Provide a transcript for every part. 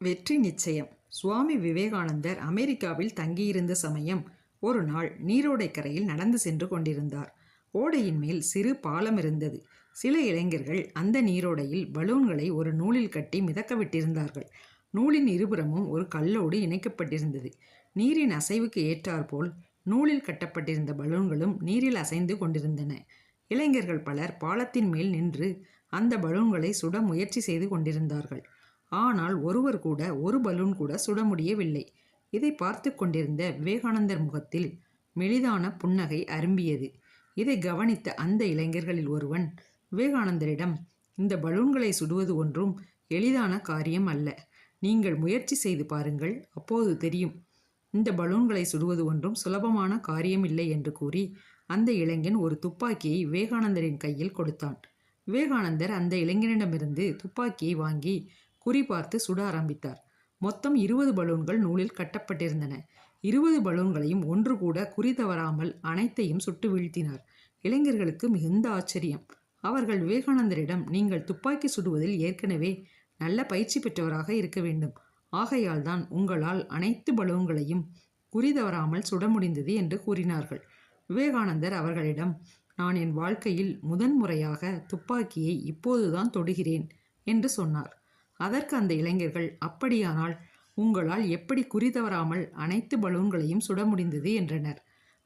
வெற்றி நிச்சயம். சுவாமி விவேகானந்தர் அமெரிக்காவில் தங்கியிருந்த சமயம் ஒரு நாள் நீரோடை கரையில் நடந்து சென்று கொண்டிருந்தார். ஓடையின் மேல் சிறு பாலம் இருந்தது. சில இளைஞர்கள் அந்த நீரோடையில் பலூன்களை ஒரு நூலில் கட்டி மிதக்க விட்டிருந்தார்கள். நூலின் இருபுறமும் ஒரு கல்லோடு இணைக்கப்பட்டிருந்தது. நீரின் அசைவுக்கு ஏற்றாற்போல் நூலில் கட்டப்பட்டிருந்த பலூன்களும் நீரில் அசைந்து கொண்டிருந்தன. இளைஞர்கள் பலர் பாலத்தின் மேல் நின்று அந்த பலூன்களை சுட முயற்சி செய்து கொண்டிருந்தார்கள். ஆனால் ஒருவர் கூட ஒரு பலூன் கூட சுட முடியவில்லை இதை பார்த்து கொண்டிருந்த விவேகானந்தர் முகத்தில் மெலிதான புன்னகை அரும்பியது. இதை கவனித்த அந்த இளைஞர்களில் ஒருவன் விவேகானந்தரிடம் இந்த பலூன்களை சுடுவது ஒன்றும் எளிதான காரியம் அல்ல. நீங்கள் முயற்சி செய்து பாருங்கள் அப்போது தெரியும். இந்த பலூன்களை சுடுவது ஒன்றும் சுலபமான காரியம் இல்லை என்று கூறி அந்த இளைஞன் ஒரு துப்பாக்கியை விவேகானந்தரின் கையில் கொடுத்தான். விவேகானந்தர் அந்த இளைஞனிடமிருந்து துப்பாக்கியை வாங்கி குறிபார்த்து சுட ஆரம்பித்தார். மொத்தம் இருபது பலூன்கள் நூலில் கட்டப்பட்டிருந்தன. இருபது பலூன்களையும் ஒன்று கூட குறி தவறாமல் அனைத்தையும் சுட்டு வீழ்த்தினார். இளைஞர்களுக்கு மிகுந்த ஆச்சரியம். அவர்கள் விவேகானந்தரிடம் நீங்கள் துப்பாக்கி சுடுவதில் ஏற்கனவே நல்ல பயிற்சி பெற்றவராக இருக்க வேண்டும். ஆகையால் தான் உங்களால் அனைத்து பலூன்களையும் குறி தவறாமல் சுட முடிந்தது என்று கூறினார்கள். விவேகானந்தர் அவர்களிடம் நான் என் வாழ்க்கையில் முதன்முறையாக துப்பாக்கியை இப்போதுதான் தொடுகிறேன் என்று சொன்னார். அதற்கு அந்த இளைஞர்கள் அப்படியானால் உங்களால் எப்படி குறி தவறாமல் அனைத்து பலூன்களையும் சுட முடிந்தது? என்றனர்.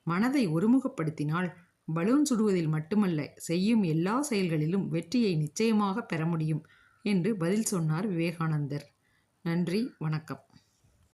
மனதை ஒருமுகப்படுத்தினால் பலூன் சுடுவதில் மட்டுமல்ல செய்யும் எல்லா செயல்களிலும் வெற்றியை நிச்சயமாக பெற முடியும் என்று பதில் சொன்னார் விவேகானந்தர். நன்றி வணக்கம்.